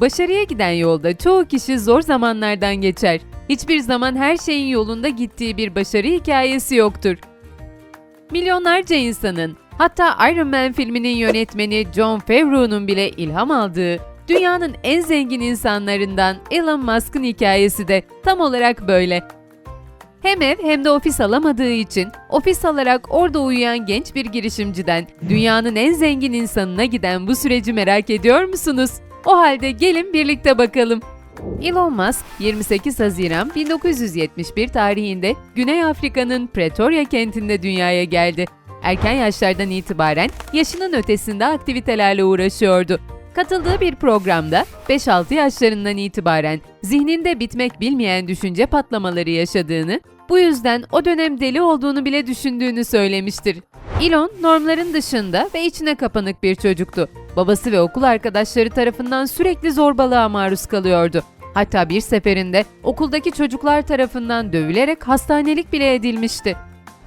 Başarıya giden yolda çoğu kişi zor zamanlardan geçer. Hiçbir zaman her şeyin yolunda gittiği bir başarı hikayesi yoktur. Milyonlarca insanın, hatta Iron Man filminin yönetmeni John Favreau'nun bile ilham aldığı, dünyanın en zengin insanlarından Elon Musk'ın hikayesi de tam olarak böyle. Hem ev hem de ofis alamadığı için ofis alarak orada uyuyan genç bir girişimciden dünyanın en zengin insanına giden bu süreci merak ediyor musunuz? O halde gelin birlikte bakalım. Elon Musk 28 Haziran 1971 tarihinde Güney Afrika'nın Pretoria kentinde dünyaya geldi. Erken yaşlardan itibaren yaşının ötesinde aktivitelerle uğraşıyordu. Katıldığı bir programda 5-6 yaşlarından itibaren zihninde bitmek bilmeyen düşünce patlamaları yaşadığını, bu yüzden o dönem deli olduğunu bile düşündüğünü söylemiştir. Elon normların dışında ve içine kapanık bir çocuktu. Babası ve okul arkadaşları tarafından sürekli zorbalığa maruz kalıyordu. Hatta bir seferinde okuldaki çocuklar tarafından dövülerek hastanelik bile edilmişti.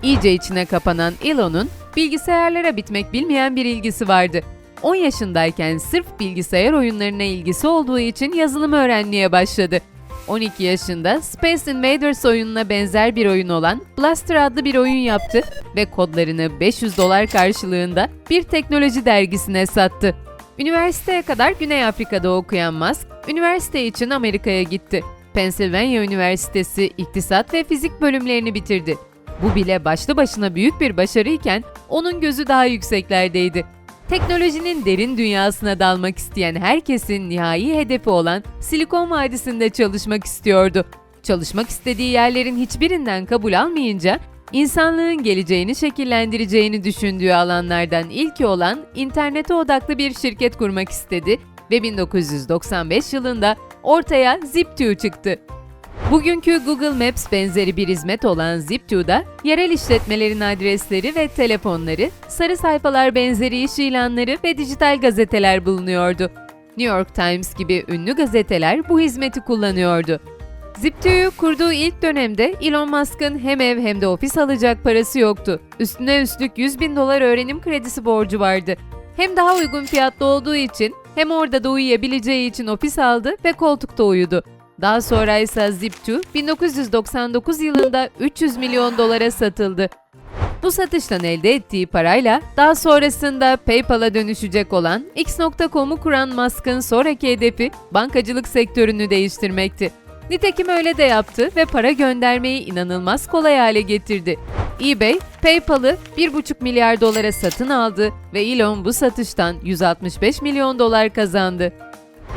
İyice içine kapanan Elon'un bilgisayarlara bitmek bilmeyen bir ilgisi vardı. 10 yaşındayken sırf bilgisayar oyunlarına ilgisi olduğu için yazılım öğrenmeye başladı. 12 yaşında Space Invaders oyununa benzer bir oyun olan Blaster adlı bir oyun yaptı ve kodlarını 500 dolar karşılığında bir teknoloji dergisine sattı. Üniversiteye kadar Güney Afrika'da okuyan Musk, üniversite için Amerika'ya gitti. Pennsylvania Üniversitesi İktisat ve Fizik bölümlerini bitirdi. Bu bile başlı başına büyük bir başarıyken onun gözü daha yükseklerdeydi. Teknolojinin derin dünyasına dalmak isteyen herkesin nihai hedefi olan Silikon Vadisi'nde çalışmak istiyordu. Çalışmak istediği yerlerin hiçbirinden kabul almayınca insanlığın geleceğini şekillendireceğini düşündüğü alanlardan ilki olan internete odaklı bir şirket kurmak istedi ve 1995 yılında ortaya Zip2 çıktı. Bugünkü Google Maps benzeri bir hizmet olan Zip2'da yerel işletmelerin adresleri ve telefonları, sarı sayfalar benzeri iş ilanları ve dijital gazeteler bulunuyordu. New York Times gibi ünlü gazeteler bu hizmeti kullanıyordu. Zip2'yu kurduğu ilk dönemde Elon Musk'ın hem ev hem de ofis alacak parası yoktu. Üstüne üstlük 100 bin dolar öğrenim kredisi borcu vardı. Hem daha uygun fiyatlı olduğu için hem orada da uyuyabileceği için ofis aldı ve koltukta uyudu. Daha sonra ise Zip2 1999 yılında 300 milyon dolara satıldı. Bu satıştan elde ettiği parayla daha sonrasında PayPal'a dönüşecek olan X.com'u kuran Musk'ın sonraki hedefi bankacılık sektörünü değiştirmekti. Nitekim öyle de yaptı ve para göndermeyi inanılmaz kolay hale getirdi. eBay, PayPal'ı 1,5 milyar dolara satın aldı ve Elon bu satıştan 165 milyon dolar kazandı.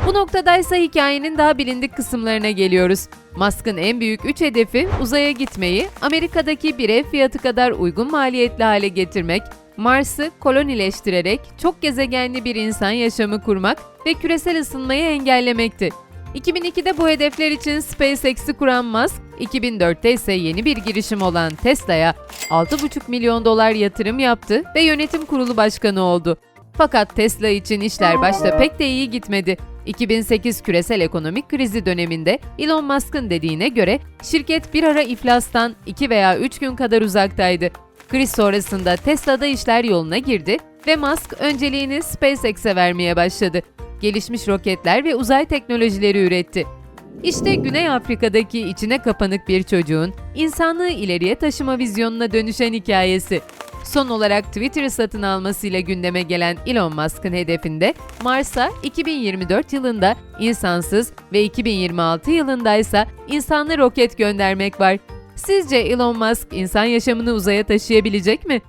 Bu noktadaysa hikayenin daha bilindik kısımlarına geliyoruz. Musk'ın en büyük 3 hedefi uzaya gitmeyi, Amerika'daki bir ev fiyatı kadar uygun maliyetli hale getirmek, Mars'ı kolonileştirerek çok gezegenli bir insan yaşamı kurmak ve küresel ısınmayı engellemekti. 2002'de bu hedefler için SpaceX'i kuran Musk, 2004'te ise yeni bir girişim olan Tesla'ya 6,5 milyon dolar yatırım yaptı ve yönetim kurulu başkanı oldu. Fakat Tesla için işler başta pek de iyi gitmedi. 2008 küresel ekonomik krizi döneminde Elon Musk'ın dediğine göre şirket bir ara iflastan 2 veya 3 gün kadar uzaktaydı. Kriz sonrasında Tesla'da işler yoluna girdi ve Musk önceliğini SpaceX'e vermeye başladı. Gelişmiş roketler ve uzay teknolojileri üretti. İşte Güney Afrika'daki içine kapanık bir çocuğun insanlığı ileriye taşıma vizyonuna dönüşen hikayesi. Son olarak Twitter'ı satın almasıyla gündeme gelen Elon Musk'ın hedefinde Mars'a 2024 yılında insansız ve 2026 yılında ise insanlı roket göndermek var. Sizce Elon Musk insan yaşamını uzaya taşıyabilecek mi?